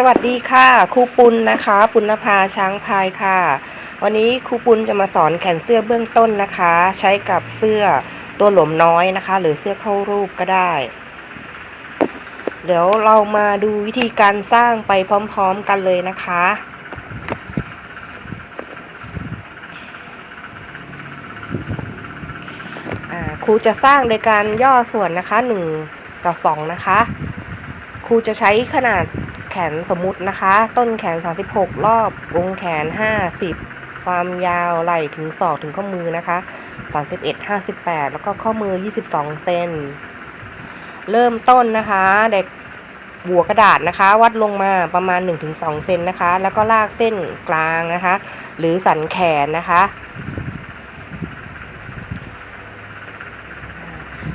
สวัสดีค่ะครูปุณนะคะ ปุณภาช้างพายค่ะ วันนี้ครูปุณจะมาสอนแขนเสื้อเบื้องต้นนะคะ ใช้กับเสื้อตัวหลวมน้อยนะคะ หรือเสื้อเข้ารูปก็ได้ เดี๋ยวเรามาดูวิธีการสร้างไปพร้อมๆกันเลยนะคะ ครูจะสร้างโดยการย่อส่วนนะคะ1ต่อ2นะคะครูจะใช้ขนาด ขนสมมุตินะคะ ต้นแขน 36 รอบ วงแขน 50 ความยาวไหล่ถึงศอกถึงข้อมือนะคะ 31 58 แล้วก็ข้อมือ 22 เซน เริ่มต้นนะคะ เด็กหัวกระดาษนะคะ วัดลงมาประมาณ 1-2 เซนนะคะ แล้วก็ลากเส้นกลางนะคะ หรือสันแขนนะคะ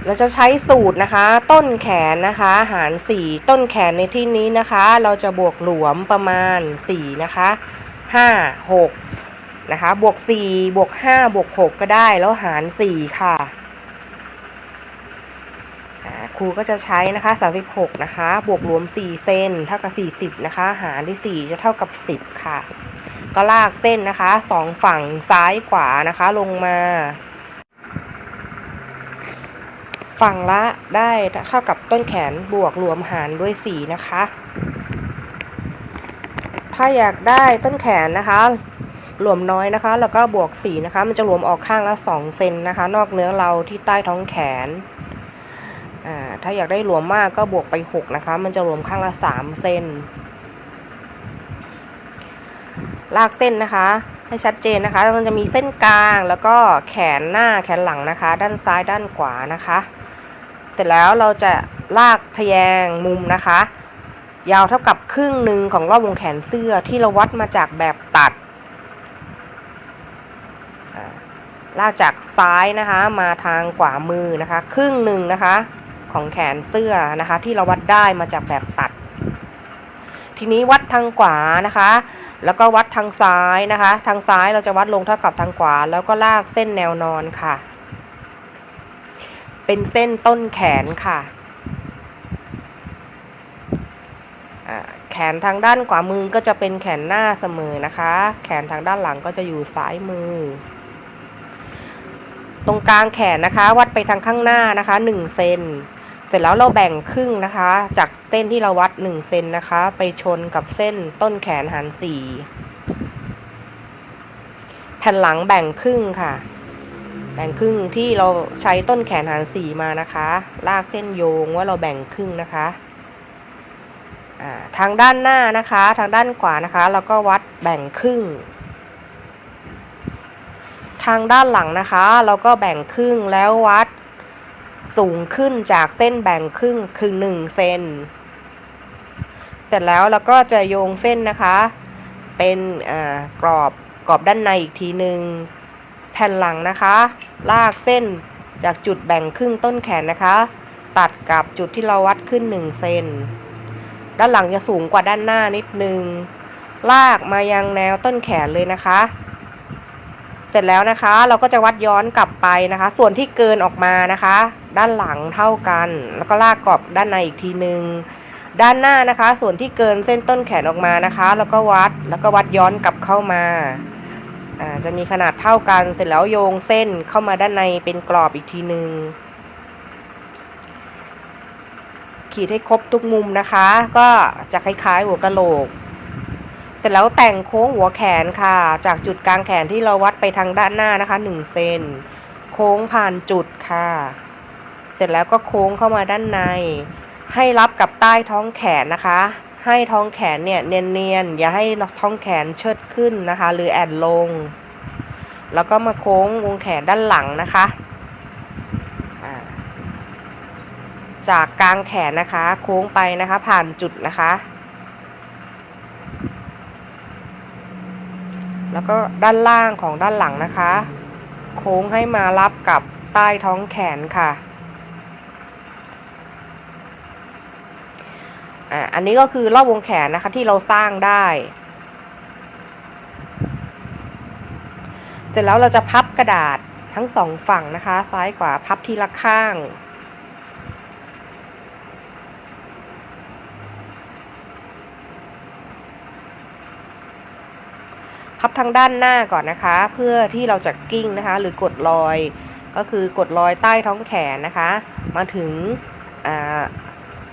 เราจะใช้สูตรนะคะ ต้นแขนนะคะ หาร 4 ต้นแขนในที่นี้นะคะ เราจะบวกหลวมประมาณ 4 นะคะ 5 6 นะคะ บวก 4 บวก 5 บวก 6 ก็ได้แล้วหาร 4 ค่ะอ่าครูก็จะใช้นะคะ36นะคะ บวกรวม 4เซนเท่ากับ 40 นะคะ หารด้วย4จะเท่ากับ 10 ค่ะ ก็ลากเส้นนะคะสองฝั่งซ้ายขวานะคะ ลงมา ฝั่งละได้เท่ากับต้นแขนบวกรวมหารด้วย 4 นะคะ ถ้าอยากได้ต้นแขนนะคะรวมน้อยนะคะ แล้วก็บวก 4 นะคะ มันจะรวมออกข้างละ 2 เซนนะคะ นอกเนื้อเราที่ใต้ท้องแขนถ้าอยากได้รวมมากก็บวกไป 6 นะคะ มันจะรวมข้างละ 3 เซนลากเส้นนะคะ ให้ชัดเจนนะคะ มันจะมีเส้นกลางแล้วก็แขนหน้าแขนหลังนะคะ ด้านซ้ายด้านขวานะคะ ร็จแล้วเราจะลากทะแยงมุมนะคะ ยาวเท่ากับครึ่งหนึ่งของรอบวงแขนเสื้อที่เราวัดมาจากแบบตัดลากจากซ้ายนะคะมาทางขวามือนะคะ ครึ่งหนึ่งนะคะของแขนเสื้อนะคะ ที่เราวัดได้มาจากแบบตัด ทีนี้วัดทางขวานะคะ แล้วก็วัดทางซ้ายนะคะ ทางซ้ายเราจะวัดลงเท่ากับทางขวา แล้วก็ลากเส้นแนวนอนค่ะ เป็นเส้นต้นแขนค่ะ แขนทางด้านขวามือก็จะเป็นแขนหน้าเสมอนะคะ แขนทางด้านหลังก็จะอยู่ซ้ายมือ ตรงกลางแขนนะคะ วัดไปทางข้างหน้านะคะ1เซนเสร็จแล้วเราแบ่งครึ่งนะคะ จากเส้นที่เราวัด1เซนนะคะ ไปชนกับเส้นต้นแขนหาร4แผ่นหลังแบ่งครึ่งค่ะ แบ่งครึ่งที่เราใช้ต้นแขนหารสี่มานะคะ ลากเส้นโยงว่าเราแบ่งครึ่งนะคะทางด้านหน้านะคะ ทางด้านขวานะคะ เราก็วัดแบ่งครึ่ง ทางด้านหลังนะคะ เราก็แบ่งครึ่งแล้ววัดสูงขึ้นจากเส้นแบ่งครึ่งคือหนึ่งเซนเสร็จแล้วเราก็จะโยงเส้นนะคะ เป็นกรอบกรอบด้านในอีกทีหนึ่ง แผ่นหลังนะคะ ลากเส้นจากจุดแบ่งครึ่งต้นแขนนะคะ ตัดกับจุดที่เราวัดขึ้น 1 เซน ด้านหลังจะสูงกว่าด้านหน้านิดนึง ลากมายังแนวต้นแขนเลยนะคะ เสร็จแล้วนะคะ เราก็จะวัดย้อนกลับไปนะคะ ส่วนที่เกินออกมานะคะ ด้านหลังเท่ากัน แล้วก็ลากกรอบด้านในอีกทีนึง ด้านหน้านะคะ ส่วนที่เกินเส้นต้นแขนออกมานะคะ แล้วก็วัด แล้วก็วัดย้อนกลับเข้ามาอ่า จะมีขนาดเท่ากันเสร็จแล้วโยงเส้นเข้ามาด้านในเป็นกรอบอีกทีหนึ่งขีดให้ครบทุกมุมนะคะ ก็จะคล้ายๆหัวกะโหลก เสร็จแล้วแต่งโค้งหัวแขนค่ะ จากจุดกลางแขนที่เราวัดไปทางด้านหน้านะคะ1เซนโค้งผ่านจุดค่ะ เสร็จแล้วก็โค้งเข้ามาด้านใน ให้รับกับใต้ท้องแขนนะคะ ให้ท้องแขนเนี่ยเนียนๆ อย่าให้ท้องแขนเชิดขึ้นนะคะ หรือแอนลง แล้วก็มาโค้งวงแขนด้านหลังนะคะ จากกลางแขนนะคะ โค้งไปนะคะ ผ่านจุดนะคะ แล้วก็ด้านล่างของด้านหลังนะคะ โค้งให้มารับกับใต้ท้องแขนค่ะ อ่าอันนี้ก็คือรอบวงแขนนะคะที่เราสร้างได้ เสร็จแล้วเราจะพับกระดาษทั้งสองฝั่งนะคะ ซ้ายขวาพับทีละข้างพับทางด้านหน้าก่อนนะคะ เพื่อที่เราจะกิ้งนะคะ หรือกดรอยก็คือกดรอยใต้ท้องแขนนะคะ มาถึงอ่า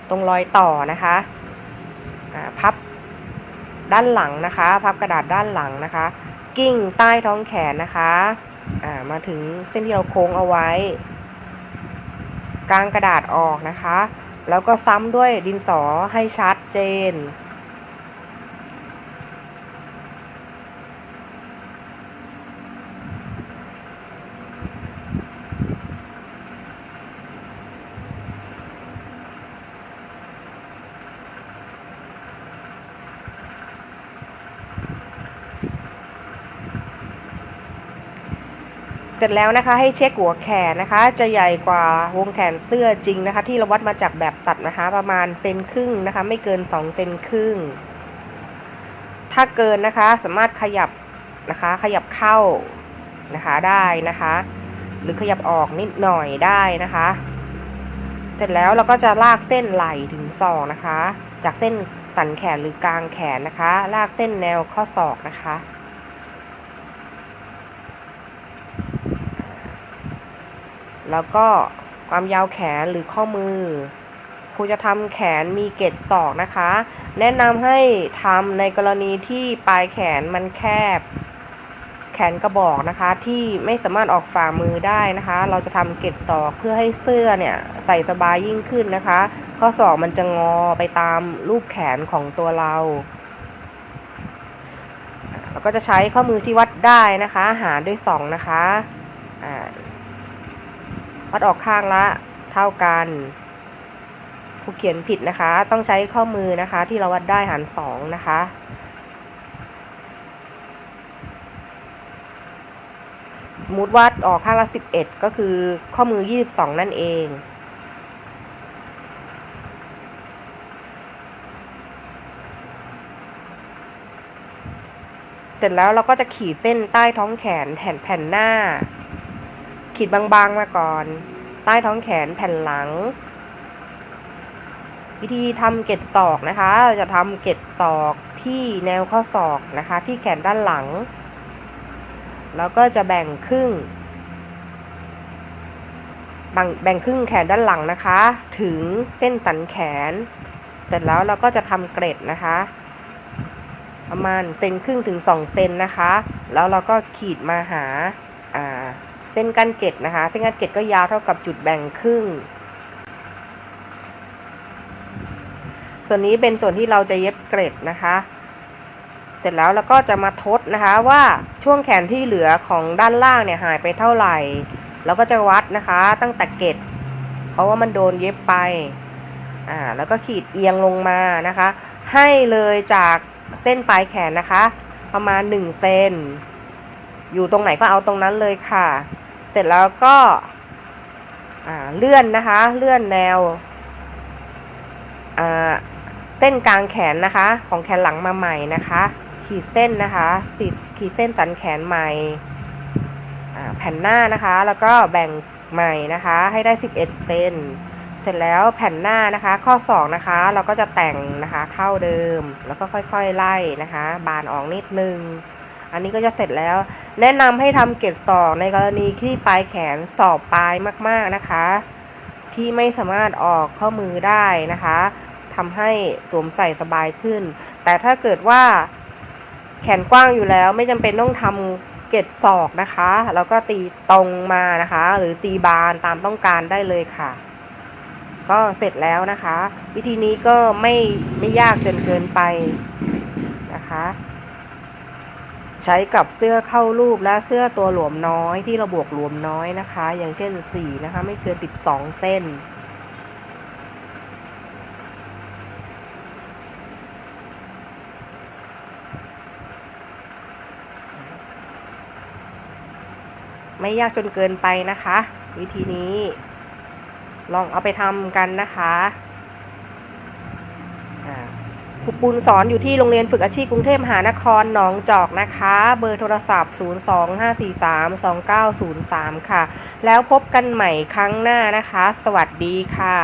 ตรงรอยต่อนะคะพับด้านหลังนะคะ พับกระดาษด้านหลังนะคะ กิ้งใต้ท้องแขนนะคะมาถึงเส้นที่เราโค้งเอาไว้กางกระดาษออกนะคะ แล้วก็ซ้ำด้วยดินสอให้ชัดเจน เสร็จแล้วนะคะให้เช็คหัวแขนนะคะ จะใหญ่กว่าวงแขนเสื้อจริงนะคะ ที่เราวัดมาจากแบบตัดนะคะ ประมาณเซนครึ่งนะคะ ไม่เกิน2เซนครึ่ง ถ้าเกินนะคะสามารถขยับนะคะ ขยับเข้านะคะได้นะคะ หรือขยับออกนิดหน่อยได้นะคะ เสร็จแล้วเราก็จะลากเส้นไหล่ถึงศอกนะคะ จากเส้นสันแขนหรือกลางแขนนะคะ ลากเส้นแนวข้อศอกนะคะ แล้วก็ความยาวแขนหรือข้อมือ ครูจะทำแขนมีเกล็ดศอกนะคะ แนะนำให้ทำในกรณีที่ปลายแขนมันแคบ แขนกระบอกนะคะที่ไม่สามารถออกฝ่ามือได้นะคะ เราจะทำเกล็ดศอกเพื่อให้เสื้อเนี่ยใส่สบายยิ่งขึ้นนะคะ ข้อศอกมันจะงอไปตามรูปแขนของตัวเราเราก็จะใช้ข้อมือที่วัดได้นะคะ หารด้วยสองนะคะอ่า วัดออกข้างละเท่ากันผู้เขียนผิดนะคะ ต้องใช้ข้อมือนะคะ ที่เราวัดได้หารสองนะคะสมมติวัดออกข้างละสิบเอ็ดก็คือข้อมือยี่สิบสองนั่นเองเสร็จแล้วเราก็จะขีดเส้นใต้ท้องแขนแผ่นแผ่นหน้า ขีดบางๆมาก่อน ใต้ท้องแขนแผ่นหลัง วิธีทำเกล็ดศอกนะคะเราจะทำเกล็ดศอกที่แนวข้อศอกนะคะ ที่แขนด้านหลัง แล้วก็จะแบ่งครึ่งแบ่งแบ่งครึ่งแขนด้านหลังนะคะ ถึงเส้นสันแขน เสร็จแล้วเราก็จะทำเกล็ดนะคะ ประมาณเซนครึ่งถึง2เซนนะคะ แล้วเราก็ขีดมาหาอ่า เส้นกั้นเกล็ดนะคะ เส้นกั้นเกล็ดก็ยาวเท่ากับจุดแบ่งครึ่ง ส่วนนี้เป็นส่วนที่เราจะเย็บเกล็ดนะคะ เสร็จแล้วเราก็จะมาทดนะคะว่าช่วงแขนที่เหลือของด้านล่างเนี่ยหายไปเท่าไหร่เราก็จะวัดนะคะ ตั้งแต่เกล็ดเพราะว่ามันโดนเย็บไปอ่าแล้วก็ขีดเอียงลงมานะคะ ให้เลยจากเส้นปลายแขนนะคะ ประมาณ1เซนอยู่ตรงไหนก็เอาตรงนั้นเลยค่ะ เสร็จแล้วก็เลื่อนนะคะ เลื่อนแนวเส้นกลางแขนนะคะ ของแขนหลังมาใหม่นะคะ ขีดเส้นนะคะสีขีดเส้นสันแขนใหม่แผ่นหน้านะคะ แล้วก็แบ่งใหม่นะคะ ให้ได้ 11 เซนเสร็จแล้วแผ่นหน้านะคะ ข้อศอกนะคะ เราก็จะแต่งนะคะ เท่าเดิมแล้วก็ค่อยๆไล่นะคะ บานออกนิดนึง อันนี้ก็จะเสร็จแล้ว แนะนำให้ทำเกล็ดศอกในกรณีที่ปลายแขนสอบปลายมากๆนะคะ ที่ไม่สามารถออกข้อมือได้นะคะทำให้สวมใส่สบายขึ้น แต่ถ้าเกิดว่าแขนกว้างอยู่แล้วไม่จำเป็นต้องทำเกล็ดศอกนะคะ แล้วก็ตีตรงมานะคะ หรือตีบานตามต้องการได้เลยค่ะก็เสร็จแล้วนะคะ วิธีนี้ก็ไม่ไม่ยากจนเกินไปนะคะ ใช้กับเสื้อเข้ารูปและเสื้อตัวหลวมน้อยที่เราบวกหลวมน้อยนะคะ อย่างเช่นสีนะคะไม่เกินติดสองเส้น ไม่ยากจนเกินไปนะคะ วิธีนี้ ลองเอาไปทำกันนะคะ บุญสอนอยู่ที่โรงเรียนฝึกอาชีพกรุงเทพมหานครหนองจอกนะคะ เบอร์โทรศัพท์ 025432903 ค่ะ แล้วพบกันใหม่ครั้งหน้านะคะ สวัสดีค่ะ